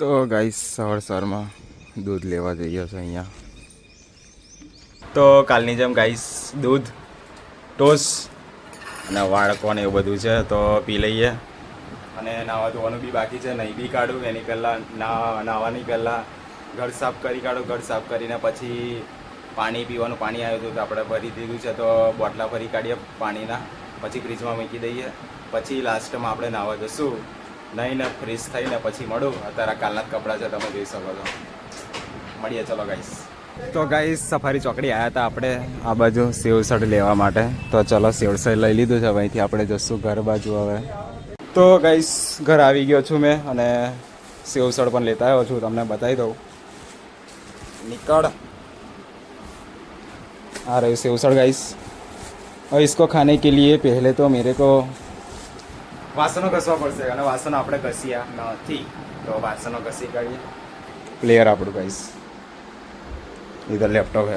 તો ગાઈસ સવાર સવારમાં દૂધ લેવા જઈએ છે અહીંયા. તો કાલની જેમ ગાઈસ દૂધ, ટોસ અને વાળકોને એવું બધું છે, તો પી લઈએ. અને નાવા ધોવાનું બી બાકી છે, નહીં બી કાઢું. એની પહેલાં ના, નાવાની પહેલાં ઘર સાફ કરી કાઢું. ઘર સાફ કરીને પછી પાણી પીવાનું, પાણી આવ્યું હતું તો આપણે ભરી દીધું છે, તો બોટલા ભરી કાઢીએ પાણીના. પછી ફ્રીજમાં મૂકી દઈએ. પછી લાસ્ટમાં આપણે નાવા જશું. નહીં ને ફ્રીશ થઈને પછી મળું અત્યારે કાલના જ કપડાં છે તમે જોઈ શકો છો મળીએ ચલો ગાઈસ તો ગાઈસ સફારી ચોકડી આવ્યા હતા આપણે આ બાજુ સેવસડ લેવા માટે તો ચલો સેવસડ લઈ લીધું છે હવે અહીંથી આપણે જશું ઘર બાજુ હવે તો ગાઈસ ઘર આવી ગયો છું મેં અને સેવસડ પણ લેતા આવ્યો છું તમને બતાવી દઉં નીકળ आ रहे सेवसड़ गाइस और इसको खाने के लिए पहले तो मेरे को વાસણો ઘસવા પડશે અને વાસણો આપણે ઘસ્યા નથી. તો વાસણો ઘસી કાઢીએ. પ્લેયર આપણું ગાઈસ ઇધર લેપટોપ હે.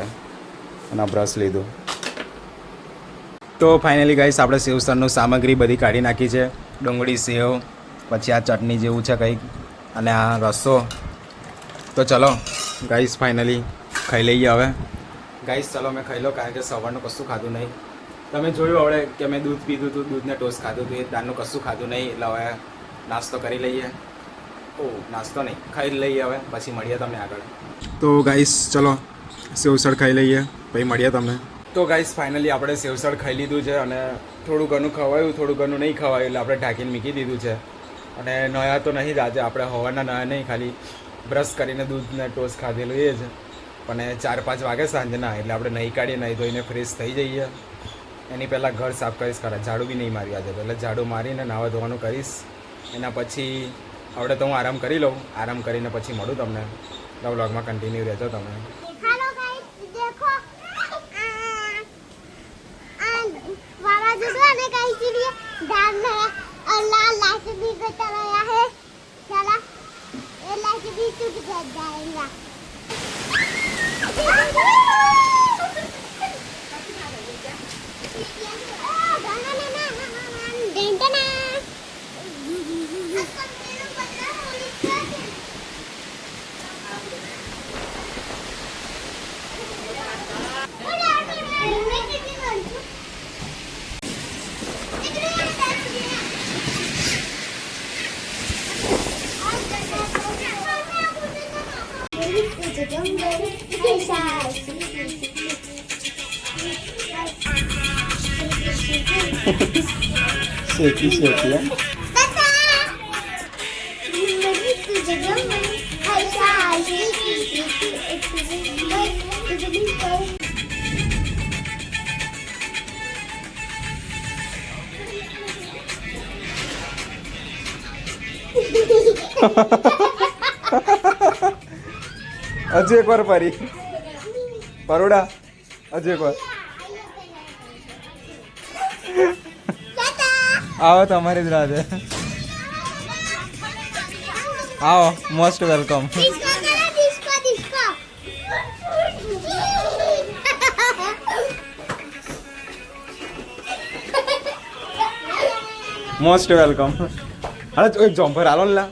અને બ્રશ લીધું. તો ફાઇનલી ગાઈસ આપણે સેવસરનું સામગ્રી બધી કાઢી નાખી છે. ડુંગળી સેવ પછી આ ચટણી જેવું છે કંઈક. અને આ રસો. તો ચલો ગાઈસ ફાઇનલી ખાઈ લઈએ હવે. ગાઈસ ચલો મેં ખાઈ લો કારણ કે સવારનું કશું ખાધું નહીં. તમે જોયું હવે કે મેં દૂધ પીધું હતું દૂધને ટોસ્ટ ખાધું હતું એ દાળનું કશું ખાધું નહીં એટલે હવે નાસ્તો કરી લઈએ. ઓ નાસ્તો નહીં ખાઈ લઈએ હવે પછી મળીએ તમને આગળ. તો ગાઈસ ચલો સેવસળ ખાઈ લઈએ પછી મળીએ તમને. તો ગાઈસ ફાઇનલી આપણે સેવસળ ખાઈ લીધું છે અને થોડું ઘણું ખવાયું થોડું ઘણું નહીં ખવાયું એટલે આપણે ઢાંકીને મૂકી દીધું છે. અને નયા તો નહીં જ આજે આપણે હવાના નયા નહીં ખાલી બ્રશ કરીને દૂધને ટોસ્ટ ખાધેલું એ જ. અને ચાર પાંચ વાગે સાંજના એટલે આપણે નહીં કાઢીએ નહીં ધોઈને ફ્રેશ થઈ જઈએ. એની પહેલાં ઘર સાફ કરીશ ખરા ઝાડુ બી નહીં મારી આજે. પહેલાં ઝાડુ મારીને નાવા ધોવાનું કરીશ. એના પછી હવે તો હું આરામ કરી લઉં. આરામ કરીને પછી મળું તમને. લવ વ્લોગમાં કન્ટિન્યુ રહેજો તમે. લાઈટ બી ટૂટ જાયેગા शेती शेती अजून एक वर पारी. પરોડા અજય પર આવો, તમારી જ રાહ આવો મોસ્ટ વેલકમ મોસ્ટ વેલકમ હા જોમ્પર આલો લા.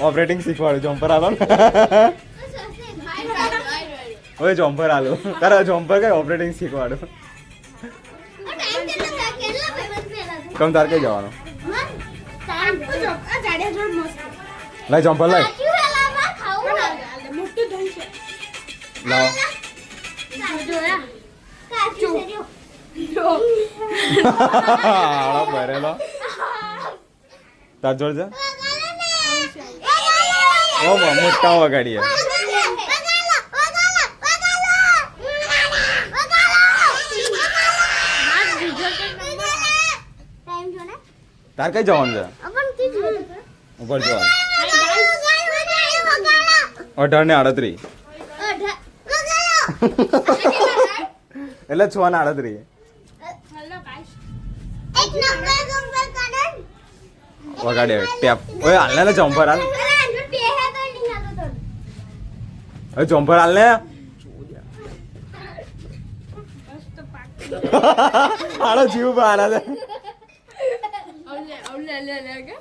ઓપરેટિંગ શીખવાડ્યું જોમ્પર આલો હવે જમ્પર આલો. તારા જમ્પર કઈ ઓપરેટિંગ શીખવાડું. કમ તાર કઈ જવાનું? લાય જમ્પર લાય. લાવ ભરેલો. તાર જોડ જા. ઓ બા, મોટા વગાડીએ. તાર કઈ જવાનું છે? ઉપર જવાનું. અઢાર ને આડત્રી એટલે છ ને આડત્રી વગાડે ટેપ ઓય હાલ ને જમ્પર હાલ. હવે જમ્પર હાલ ને. આડો જીવ બહાર હાલે. આવલે આવલે લે લે કે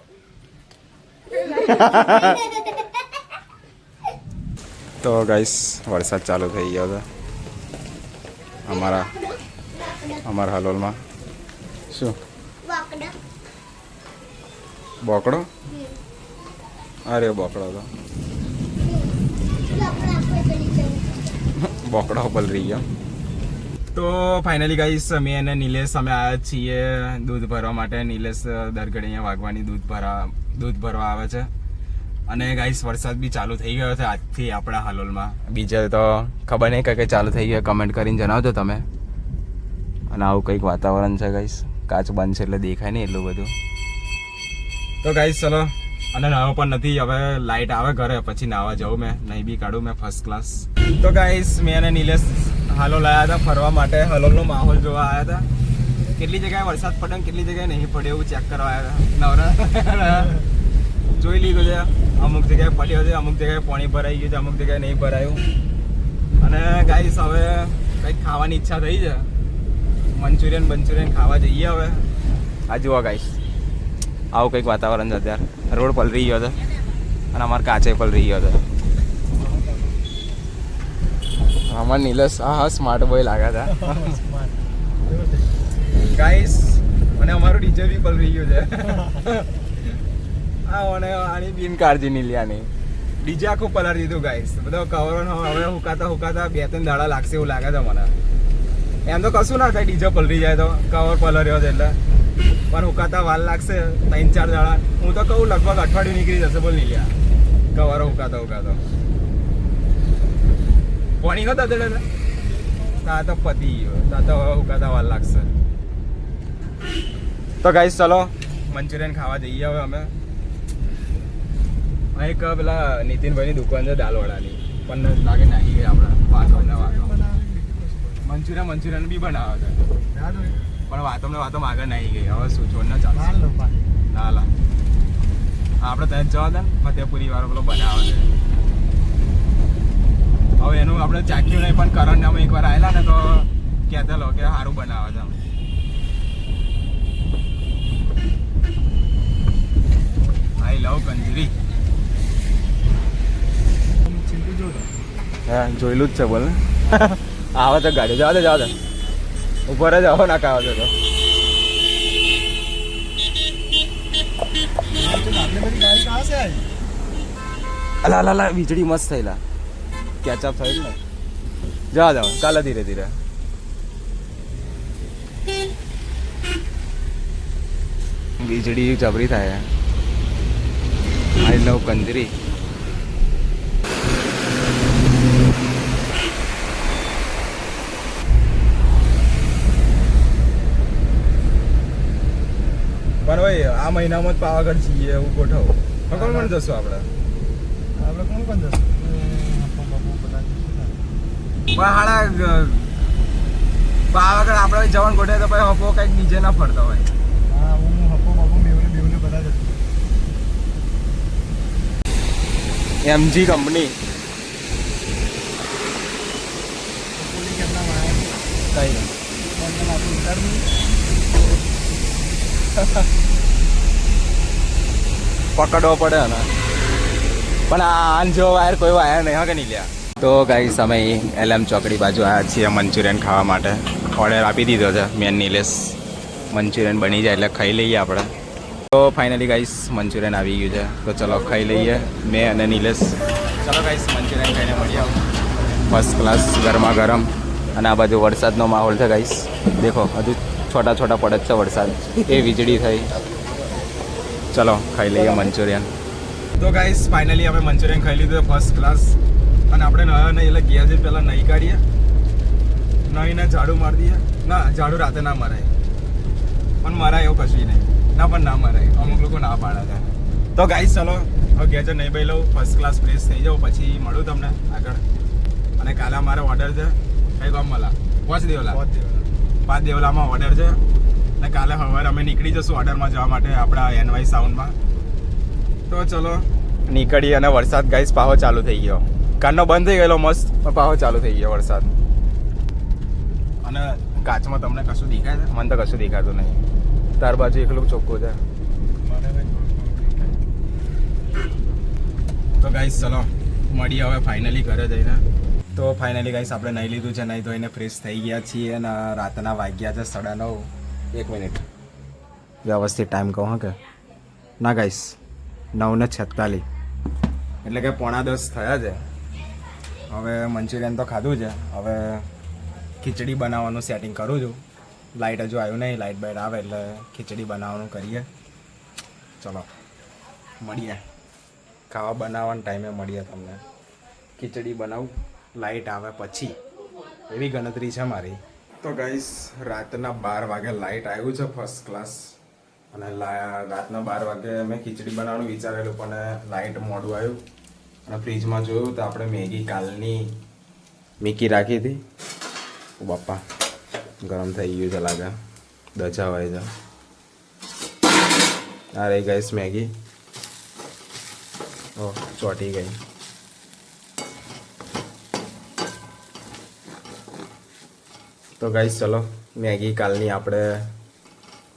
તો ગાઈસ વરસાદ ચાલુ થઈ ગયો હતો અમારા અમારા હલોલમાં. શું? બોકડો. અરે બોકડો તો. બોકડો બોકડો પલરી ગયો. તો ફાઇનલી ગાઈસ અમે અને નિલેશ, અમે આવ્યા છીએ દૂધ ભરવા માટે. નિલેશ દર અહીંયા વાગવાની દૂધ ભરા, દૂધ ભરવા આવે છે. અને ગાઈસ વરસાદ બી ચાલુ થઈ ગયો છે આજથી આપણા હાલોલમાં. બીજે તો ખબર નહીં કે ચાલુ થઈ ગયો કમેન્ટ કરીને જણાવજો તમે. અને આવું કંઈક વાતાવરણ છે ગાઈસ કાચ બંધ છે એટલે દેખાય નહીં એટલું બધું. તો ગાઈસ ચલો. અને નાવા પણ નથી, હવે લાઇટ આવે ઘરે, પછી નાવા જાઉં મેં, નહીં બી કાઢું મેં ફર્સ્ટ ક્લાસ તો ગાઈસ મેં અને નિલેશ હાલો લાયા હતા, ફરવા માટે. હાલોલનો માહોલ જોવા આવ્યા હતા. કેટલી જગ્યાએ વરસાદ પડ્યો કેટલી જગ્યાએ નહીં પડ્યો એવું ચેક કરવા આવ્યા હતા. નવરા. જોઈ લીધું છે. અમુક જગ્યાએ પડ્યો છે, અમુક જગ્યાએ પાણી ભરાઈ ગયું છે, અમુક જગ્યાએ નહીં ભરાયું. અને ગાઈસ હવે કંઈક ખાવાની ઈચ્છા થઈ છે. મંચુરિયન મંચુરિયન ખાવા જઈએ હવે. આ જુઓ ગાઈસ આવું કંઈક વાતાવરણ છે અત્યારે. રોડ પલરી ગયો છે અને અમારે કાચે પલરી ગયો છે. અમાર નીલસ હા હા સ્માર્ટ બોય લાગ્યા હતા ગાઈસ અને અમારું ડીજે બી પલરી ગયું છે. આ અને આની બિન કાળજી નહીં લ્યાની. ડીજે આખું પલાર દીધું ગાઈસ બધો કવર હવે હુકાતા હુકાતા બે ત્રણ દાડા લાગશે એવું લાગે છે મને. એમ તો કશું ના થાય ડીજે પલરી જાય તો કવર પલર્યો છે એટલે. પણ હુકાતા વાલ લાગશે ત્રણ ચાર દાડા. હું તો કહું લગભગ અઠવાડિયું નીકળી જશે બોલ નહીં કવરો હુકાતા હુકાતો. નતા દડે ને તા તો પતી ગયો. તા તો હુકાતા વાર લાગશે. તો ગાઈસ ચલો મંચુરિયન ખાવા જઈએ હવે અમે. એક પેલા નીતિનભાઈની દુકાન છે દાલવાડાની. પણ લાગે નાખી ગઈ આપણે વાતો ને વાતો. મંચુરિયન મંચુરિયન બી બનાવે છે. પણ વાતો ને વાતો આગળ નાખી ગઈ હવે શું છોડ ના ચાલે ના લા આપણે ત્યાં જવા દે ફતેપુરી વાળો પેલો બનાવે છે. હવે એનું આપણે ચાખ્યું નહીં પણ કરણ અમે એકવાર આવેલા ને તો કહેતા લો કે સારું બનાવે છે આઈ લવ કંજરી હા જોયેલું જ છે બોલ આવે તો ગાડી જવા દે જવા દે. ઉપર જ આવો નાકા આવે તો. અલા અલા અલા વીજળી મસ્ત થયેલા. કેચઅપ થયું ને? જવા જાવ ચાલે ધીરે ધીરે. વીજળી જબરી થાય. આઈ લવ કંજરી. પણ ભાઈ, આ મહિનામાં જ પાવાગઢ છીએ એવું ગોઠવું. કોણ કોણ જશું આપણે? પણ હાડા પાવાગઢ આપણે જવાનું ગોઠવે તો પછી હપો કંઈક બીજે ના ફરતા હોય. એમજી કંપની કઈ પકડવો પડે ને પણ આ આન જેવો વાયર કોઈ વાયર નહીં હા કે નહીં લ્યા? તો ગાઈસ અમે એલએમ ચોકડી બાજુ આવ્યા છીએ મંચુરિયન ખાવા માટે. ઓર્ડર આપી દીધો છે મેન નિલેશ મંચુરિયન બની જાય એટલે ખાઈ લઈએ આપણે. તો ફાઇનલી ગાઈસ મંચુરિયન આવી ગયું છે. તો ચલો ખાઈ લઈએ મેં અને નિલેશ ચલો ગાઈસ મંચુરિયન ખાઈને મળીએ ફર્સ્ટ ક્લાસ ગરમા ગરમ. અને આ બાજુ વરસાદનો માહોલ છે ગાઈસ દેખો, હજુ છોટા છોટા પડે છે વરસાદ. એ વીજળી થઈ. ચલો ખાઈ લઈએ મંચુરિયન. તો ગાઈસ ફાઇનલી અમે મંચુરિયન ખાઈ લીધું ફર્સ્ટ ક્લાસ અને આપણે નયા નહીં એટલે ગયા છે પહેલાં નહીં કાઢીએ. નહીને ઝાડુ મારી દઈએ. ના ઝાડુ રાતે ના મરાય. પણ મરાય એવું કશું નહીં ના પણ ના મરાય. અમુક લોકો ના પાડે છે. તો ગાઈસ ચલો હવે છે નહીં ભાઈ લઉં. ફર્સ્ટ ક્લાસ ફ્રેશ થઈ જાઉં પછી મળું તમને આગળ. અને કાલે અમારો ઓર્ડર છે. કઈ ગામ મળા પાંચ દેવલા પાંચ દેવલામાં ઓર્ડર છે. અને કાલે સવારે અમે નીકળી જશું ઓર્ડરમાં જવા માટે આપણા એનવાય સાઉન્ડમાં તો ચલો નીકળી અને વરસાદ ગાઈસ પાહો ચાલુ થઈ ગયો. કારનો બંધ થઈ ગયેલો મસ્ત. પણ પાછો ચાલુ થઈ ગયો વરસાદ. અને કાચમાં તમને કશું દેખાય છે? મને તો કશું દેખાતું નહીં. તાર બાજુ એકલું ચોખ્ખું છે. તો ગાઈસ ચલો મળીએ હવે ફાઇનલી ઘરે જઈને. તો ફાઇનલી ગાઈસ આપણે નહીં લીધું છે નહીં તો એને ફ્રેશ થઈ ગયા છીએ અને રાતના વાગ્યા છે સાડા નવ. એક મિનિટ વ્યવસ્થિત ટાઈમ કહો હા કે? ના ગાઈસ નવ ને છેતાલીસ. એટલે કે પોણા દસ થયા છે. હવે મંચુરિયન તો ખાધું છે. હવે ખીચડી બનાવવાનું સેટિંગ કરું છું. લાઇટ હજુ આવ્યું નહીં લાઇટ બાઇટ આવે એટલે ખીચડી બનાવવાનું કરીએ. ચલો, મળીએ. ખાવા બનાવવાના ટાઈમે મળીએ તમને. ખીચડી બનાવું લાઇટ આવે પછી. એવી ગણતરી છે મારી. તો ગાઈસ રાતના બાર વાગે લાઇટ આવ્યું છે ફર્સ્ટ ક્લાસ અને રાતના બાર વાગે મેં ખીચડી બનાવવાનું વિચારેલું પણ લાઇટ મોડું આવ્યું. અને ફ્રીજમાં જોયું તો આપણે મેગી કાલની મીકી રાખી હતી. બાપા, ગરમ થઈ ગયું છે લાગે. દજાવાય છે. આ રહી ગઈશ મેગી. ઓ, ચોટી ગઈ. તો ગાઈસ, ચલો, મેગી કાલની આપણે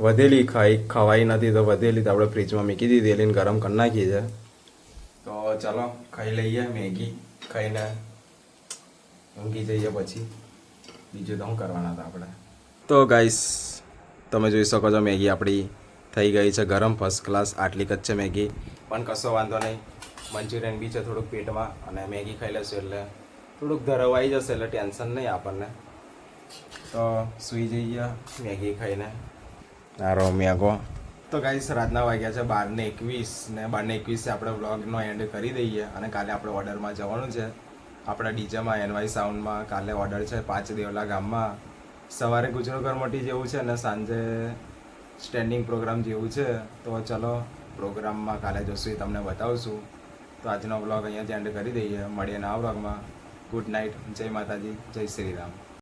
વધેલી ખાઈ, ખવાઈ નથી તો વધેલી તો આપણે ફ્રીજમાં મૂકી દીધી એટલે ગરમ કરી નાખી છે. ચલો, ખાઈ લઈએ મેગી, ખાઈને ઊંઘી જઈએ પછી. બીજું તો શું કરવાના હતા આપણે? તો ગાઈસ તમે જોઈ શકો છો મેગી આપણી થઈ ગઈ છે ગરમ ફર્સ્ટ ક્લાસ આટલી જ છે મેગી. પણ કશો વાંધો નહીં, મંચુરિયન બી છે થોડુંક પેટમાં અને મેગી ખાઈ લેશું એટલે થોડુંક ધરવાઈ જશે એટલે ટેન્શન નહીં આપણને. તો સૂઈ જઈએ, મેગી ખાઈને. આરો મેગો. તો ગાઈસ રાતના વાગ્યા છે બાર ને એકવીસ ને બાર ને એકવીસે આપણે વ્લોગનો એન્ડ કરી દઈએ અને કાલે આપણે ઓર્ડરમાં જવાનું છે. આપણા ડીજેમાં એનવાય સાઉન્ડમાં કાલે ઓર્ડર છે, પાંચ દેવલા ગામમાં. સવારે ગુજરો મોટી જેવું છે અને સાંજે સ્ટેન્ડિંગ પ્રોગ્રામ જેવું છે, તો ચલો પ્રોગ્રામમાં કાલે જોશું એ તમને બતાવશું. તો આજનો વ્લોગ અહીંયા જ એન્ડ કરી દઈએ. મળીએ નવા વ્લોગમાં ગુડ નાઇટ જય માતાજી. જય શ્રી રામ.